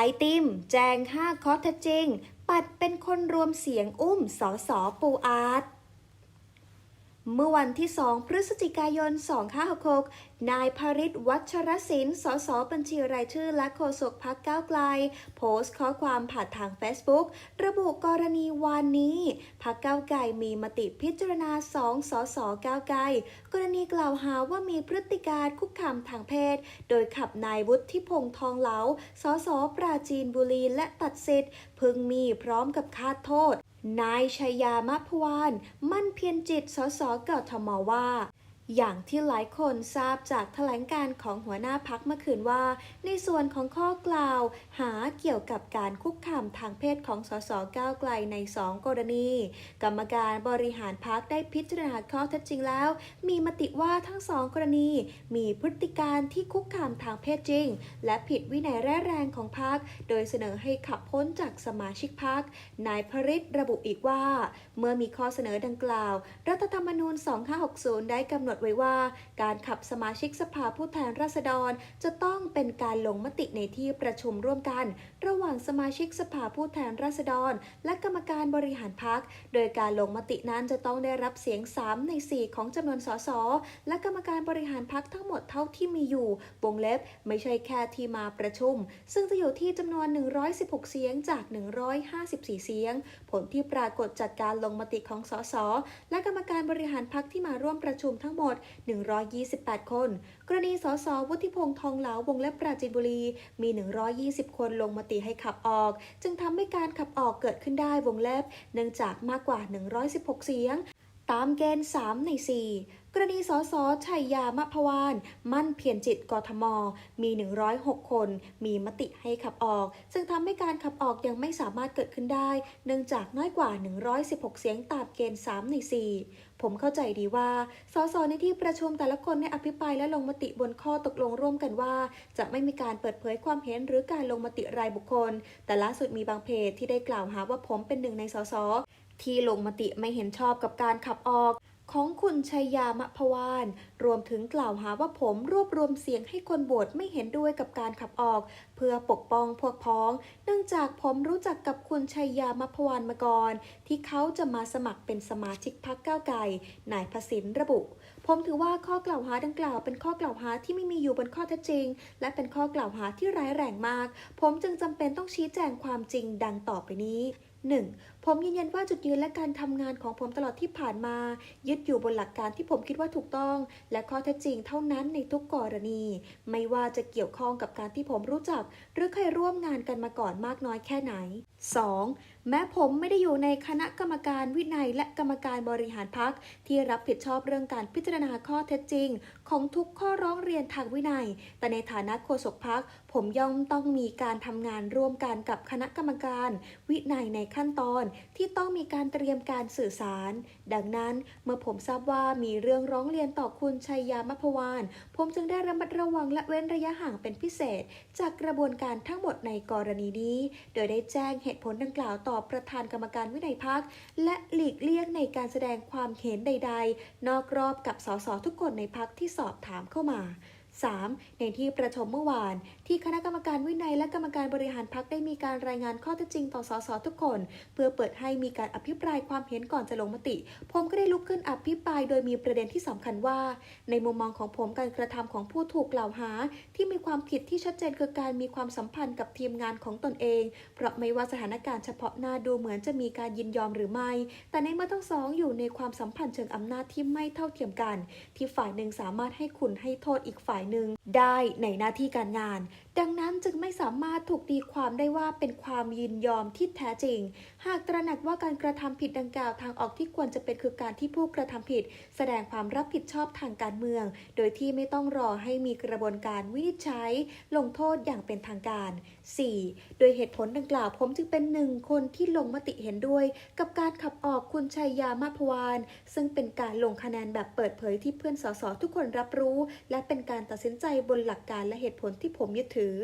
ไอติม แจง5ข้อเท็จจริง ปัดเป็นคนรวมเสียงอุ้มสอสอปูอาร์ต เมื่อวันที่ 2 พฤศจิกายน 2566 นายพริตวัชรศิลป์ สส บัญชีรายชื่อ และโฆษกพักก้าวไกล โพสต์ข้อความผ่านทาง Facebook ระบุกรณีวันนี้พักก้าวไกลมีมติพิจารณา 2 สส ก้าวไกล กรณีกล่าวหาว่ามีพฤติการคุกคามทางเพศ โดยขับนายวุฒิพงษ์ทองเหลา สส ปราจีนบุรี และตัดสิทธิ์พึงมีพร้อมกับคาดโทษ นายชัยยามะพวาน มั่นเพียรจิต สสกทมว่า อย่างที่หลายคนทราบจากแถลงการของหัวหน้าพักเมื่อคืนว่า ในส่วนของข้อกล่าว หาเกี่ยวกับการคุกคามทางเพศของสสก้าวไกลใน 2 กรณี กรรมการบริหารพักได้พิจารณาข้อเท็จจริงแล้ว มีมติว่าทั้งสองกรณี มีพฤติการที่คุกคามทางเพศจริง และผิดวินัยร้ายแรงของพักโดยเสนอให้ขับพ้นจากสมาชิกพักนายพริตระบุอีกว่า เมื่อมีข้อเสนอดังกล่าว รัฐธรรมนูญ 2560 ได้กำหนดไว้ว่า การขับสมาชิกสภาผู้แทนราษฎร จะต้องเป็นการลงมติในที่ประชุมร่วมกัน ระหว่างสมาชิกสภาผู้แทนราษฎร และกรรมการบริหารพักโดยการลงมตินั้นจะต้องได้รับเสียง 3 ใน 4 ของจำนวนสสและกรรมการบริหารพักทั้งหมดเท่าที่มีอยู่วงเล็บไม่ใช่แค่ที่มาประชุม ซึ่งจะอยู่ที่จำนวน 116 เสียงจาก 154 เสียง ผลที่ปรากฏจากการลงมติของสสและกรรมการบริหารพักที่มาร่วมประชุมทั้งหมด128 คน กรณีสสวุฒิพงษ์ทองเหลาวงเล็บปราจีนบุรี มี 120 คนลงมติให้ขับออก จึงทำให้การขับออกเกิดขึ้นได้วงเล็บ เนื่องจากมากกว่า 116 เสียง ตามเกณฑ์ 3 ใน 4 กรณีสสชัยยามะพวาน มั่นเพียรจิตกทม มี 106 คน มีมติให้ขับออก ซึ่งทำให้การขับออกยังไม่สามารถเกิดขึ้นได้ เนื่องจากน้อยกว่า 116 เสียงตามเกณฑ์ 3 ใน 4 ผมเข้าใจดีว่า สสในที่ประชุมแต่ละคนในอภิปรายและลงมติบนข้อตกลงร่วมกันว่า จะไม่มีการเปิดเผยความเห็นหรือการลงมติรายบุคคล แต่ล่าสุดมีบางเพจที่ได้กล่าวหาว่าผมเป็นหนึ่งในสสที่ลงมติไม่เห็นชอบกับการขับออก ของคุณชัยยามะพวาน รวมถึงกล่าวหาว่าผมรวบรวมเสียงให้คนโหวตไม่เห็นด้วยกับการขับออก เพื่อปกป้องพวกพ้อง เนื่องจากผมรู้จักกับคุณชัยยามะพวานมาก่อน ที่เขาจะมาสมัครเป็นสมาชิกพรรคก้าวไกลนายพสินระบุ ผมถือว่าข้อกล่าวหาดังกล่าวเป็นข้อกล่าวหาที่ไม่มีอยู่บนข้อเท็จจริง และเป็นข้อกล่าวหาที่ร้ายแรงมาก ผมจึงจำเป็นต้องชี้แจงความจริงดังต่อไปนี้ 1. ผมยืนยันว่าจุดยืนและการทำงานของผมตลอดที่ผ่านมา ยึดอยู่บนหลักการที่ผมคิดว่าถูกต้อง และข้อเท็จจริงเท่านั้นในทุกกรณี ไม่ว่าจะเกี่ยวข้องกับการที่ผมรู้จัก หรือเคยร่วมงานกันมาก่อนมากน้อยแค่ไหน 2. แม้ผมไม่ได้อยู่ในคณะกรรมการวินัยและกรรมการบริหารพักที่รับผิดชอบเรื่องการพิจารณาข้อเท็จจริง ของทุกข้อร้องเรียนทางวินัย แต่ในฐานะโฆษกพักผมย่อมต้องมีการทำงานร่วมกันกับคณะกรรมการ วินัยในขั้นตอนที่ต้องมีการเตรียมการสื่อสาร ดังนั้นเมื่อผมทราบว่ามีเรื่องร้องเรียนต่อคุณชัยยามพวาน ผมจึงได้ระมัดระวังและเว้นระยะห่างเป็นพิเศษ จากกระบวนการทั้งหมดในกรณีนี้ โดยได้แจ้งเหตุผลดังกล่าวต่อประธานกรรมการวินัยพักและหลีกเลี่ยงในการแสดงความเห็นใด ๆ นอกรอบกับสสทุกคนในพักที่สอบถามเข้ามา 3. ในที่ประชุมเมื่อวาน ที่คณะกรรมการวินัยและกรรมการบริหารพักได้มีการรายงานข้อเท็จจริงต่อสสทุกคน เพื่อเปิดให้มีการอภิปรายความเห็นก่อนจะลงมติ ผมก็ได้ลุกขึ้นอภิปรายโดยมีประเด็นที่สำคัญว่า ในมุมมองของผมการกระทำของผู้ถูกกล่าวหา ที่มีความผิดที่ชัดเจนคือการมีความสัมพันธ์กับทีมงานของตนเอง เพราะไม่ว่าสถานการณ์เฉพาะหน้าดูเหมือนจะมีการยินยอมหรือไม่ แต่ในเมื่อทั้งสองอยู่ในความสัมพันธ์เชิงอำนาจที่ไม่เท่าเทียมกัน ที่ฝ่ายหนึ่งสามารถให้คุณให้โทษอีกฝ่ายหนึ่งได้ในหน้าที่การงาน ดังนั้นจึงไม่สามารถถูกตีความได้ว่าเป็นความยินยอมที่แท้จริง หากตระหนักว่าการกระทำผิดดังกล่าวทางออกที่ควรจะเป็นคือการที่ผู้กระทำผิด แสดงความรับผิดชอบทางการเมือง โดยที่ไม่ต้องรอให้มีกระบวนการวินิจฉัย ลงโทษอย่างเป็นทางการ 4. โดยเหตุผลดังกล่าวผมจึงเป็นหนึ่งคนที่ลงมติเห็นด้วย กับการขับออกคุณชัยยามะพวาน ซึ่งเป็นการลงคะแนนแบบเปิดเผยที่เพื่อนสสทุกคนรับรู้ และเป็นการตัดดสินใจบนหลักการและเหตุผลที่ผมยึดถือ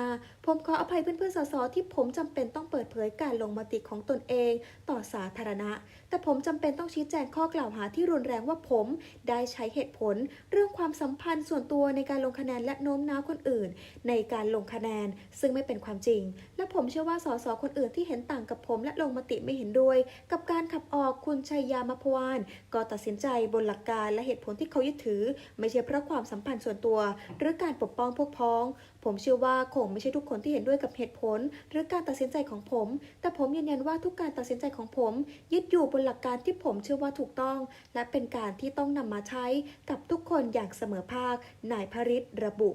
5. ผมขออภัยเพื่อนๆสสที่ผมจำเป็นต้องเปิดเผยการลงมติของตนเอง ต่อสาธารณะ แต่ผมจำเป็นต้องชี้แจงข้อกล่าวหาที่รุนแรงว่าผมได้ใช้เหตุผล เรื่องความสัมพันธ์ส่วนตัวในการลงคะแนนและโน้มน้าวคนอื่น ในการลงคะแนน ซึ่งไม่เป็นความจริง และผมเชื่อว่าสสคนอื่นที่เห็นต่างกับผมและลงมติไม่เห็นด้วย กับการขับออกคุณชัยยามพวานก็ตัดสินใจบนหลักการและเหตุผลที่เขายึดถือ ไม่ใช่เพราะความสัมพันธ์ส่วนตัว หรือการปกป้องพวกพ้อง ผมเชื่อว่าคงไม่ใช่ทุกคนที่เห็นด้วยกับเหตุผล หรือการตัดสินใจของผม แต่ผมยืนยันว่าทุกการตัดสินใจของผม ยึดอยู่บนหลักการที่ผมเชื่อว่าถูกต้อง และเป็นการที่ต้องนำมาใช้กับทุกคนอย่างเสมอภาค นายพริตระบุ